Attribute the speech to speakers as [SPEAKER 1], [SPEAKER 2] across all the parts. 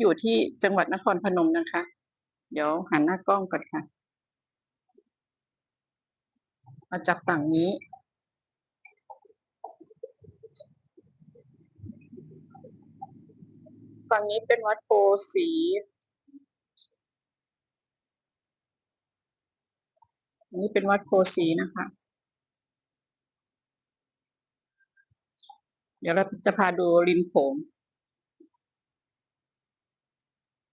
[SPEAKER 1] อยู่ที่จังหวัดนครพนมนะคะ เดี๋ยวหันหน้ากล้องก่อนค่ะมาจากฝั่งนี้ ฝั่งนี้เป็นวัดโพสีนนี้เป็นวัดโพสีนะคะ เดี๋ยวเราจะพาดูริมโขง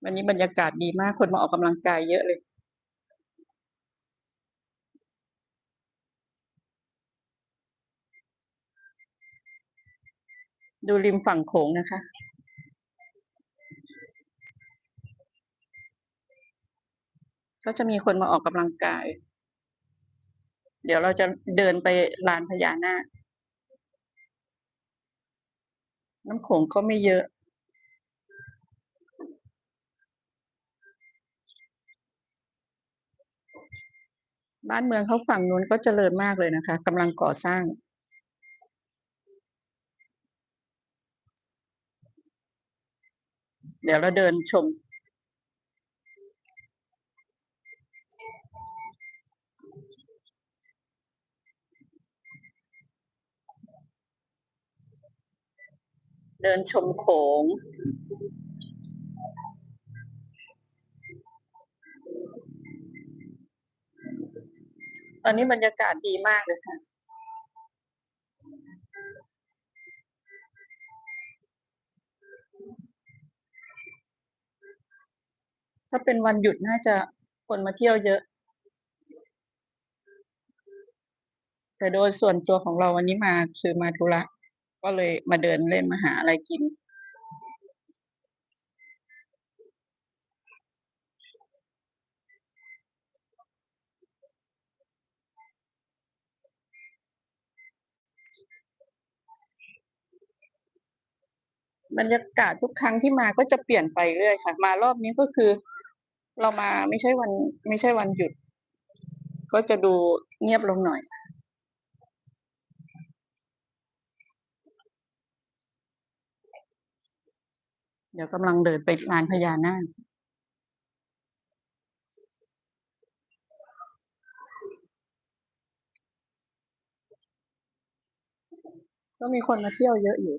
[SPEAKER 1] วันนี้บรรยากาศดีมากคนมาออกกำลังกายเยอะเลย ดูริมฝั่งโขงนะคะก็จะมีคนมาออกกำลังกาย เดี๋ยวเราจะเดินไปลานพญานาค น้ำโขงก็ไม่เยอะ บ้านเมืองเขาฝั่งนู้นก็เจริญมากเลยนะคะกำลังก่อสร้าง เดี๋ยวเราเดินชม เดินชมโขง ตอนนี้บรรยากาศดีมากเลยค่ะ ถ้าเป็นวันหยุดน่าจะคนมาเที่ยวเยอะ แต่โดยส่วนตัวของเราวันนี้มาคือมาธุระ ก็เลยมาเดินเล่นมาหาอะไรกิน บรรยากาศทุกครั้งที่มาก็จะเปลี่ยนไปเรื่อยค่ะ มารอบนี้ก็คือ เรามาไม่ใช่วัน ไม่ใช่วันหยุด ก็จะดูเงียบลงหน่อยเดี๋ยวกำลังเดินไปลานพญานาคก็มีคนมาเที่ยวเยอะอยู่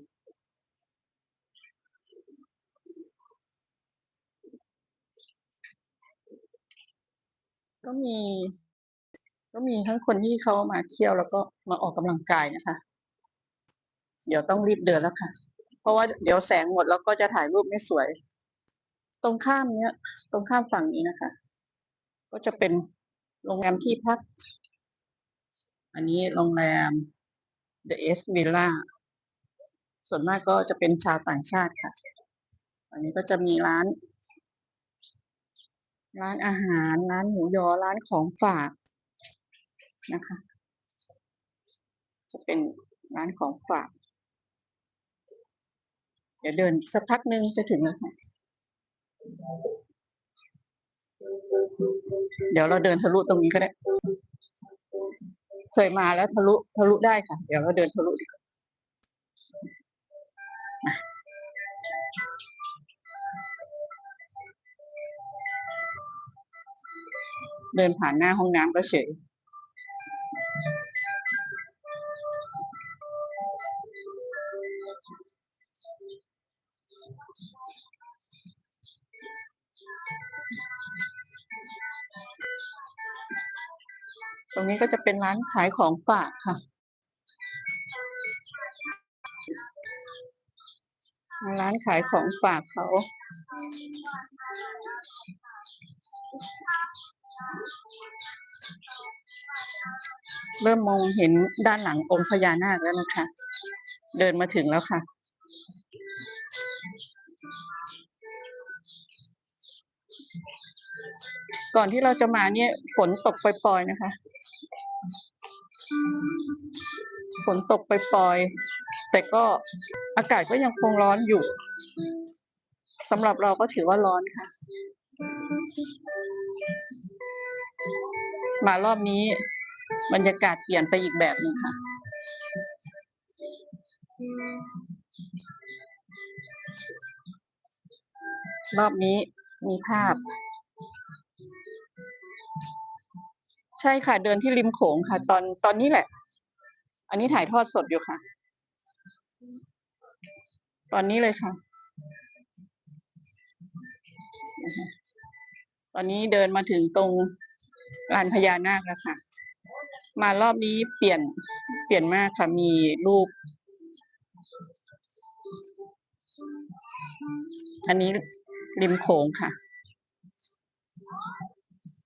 [SPEAKER 1] ก็มี ก็มีทั้งคนที่เขามาเที่ยวแล้วก็มาออกกำลังกายนะคะ เดี๋ยวต้องรีบเดินแล้วค่ะ เพราะว่าเดี๋ยวแสงหมดแล้วก็จะถ่ายรูปไม่สวย ตรงข้ามเนี้ย ตรงข้ามฝั่งนี้นะคะ ก็จะเป็นโรงแรมที่พัก อันนี้โรงแรม The S Villa ส่วนมากก็จะเป็นชาวต่างชาติค่ะ อันนี้ก็จะมีร้าน ร้านอาหาร ร้านหมูยอ ร้านของฝากนะคะ จะเป็นร้านของฝาก เดี๋ยวเดินสักพักหนึ่งจะถึงแล้วค่ะ เดี๋ยวเราเดินทะลุตรงนี้ก็ได้ เคยมาแล้วทะลุทะลุได้ค่ะ เดี๋ยวเราเดินทะลุดีกว่า เดินผ่านหน้าห้องน้ำก็เฉย ตรงนี้ก็จะเป็นร้านขายของฝากค่ะร้านขายของฝากเขา เริ่มมองเห็นด้านหลังองค์พญานาคแล้วนะคะ เดินมาถึงแล้วค่ะ ก่อนที่เราจะมาเนี่ยฝนตกปล่อยๆนะคะฝนตกปล่อยๆแต่ก็อากาศก็ยังคงร้อนอยู่สำหรับเราก็ถือว่าร้อนค่ะ มารอบนี้ บรรยากาศเปลี่ยนไปอีกแบบหนึ่งค่ะ รอบนี้มีภาพ ใช่ค่ะ เดินที่ริมโขงค่ะ ตอนตอนนี้แหละ อันนี้ถ่ายทอดสดอยู่ค่ะ ตอนนี้เลยค่ะ ตอนนี้เดินมาถึงตรงลานพญานาคแล้วค่ะ มารอบนี้เปลี่ยนเปลี่ยนมากค่ะ มีรูป อันนี้ริมโขงค่ะ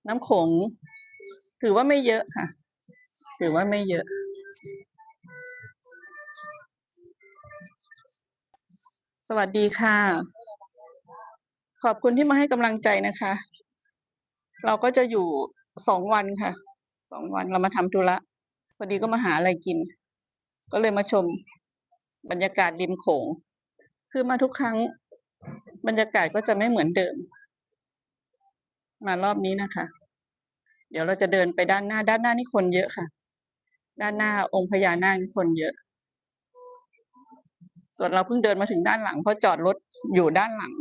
[SPEAKER 1] น้ำโขงถือว่าไม่เยอะค่ะ ถือว่าไม่เยอะ สวัสดีค่ะ ขอบคุณที่มาให้กำลังใจนะคะ เราก็จะอยู่สองวันค่ะ สองวันเรามาทำธุระพอดีก็มาหาอะไรกิน ก็เลยมาชม บรรยากาศริมโขง คือมาทุกครั้ง บรรยากาศก็จะไม่เหมือนเดิม มารอบนี้นะคะ เดี๋ยวเราจะเดินไปด้านหน้า ด้านหน้านี่คนเยอะค่ะ ด้านหน้าองค์พญานาคนี่คนเยอะ ส่วนเราเพิ่งเดินมาถึงด้านหลังเพราะจอดรถอยู่ด้านหลัง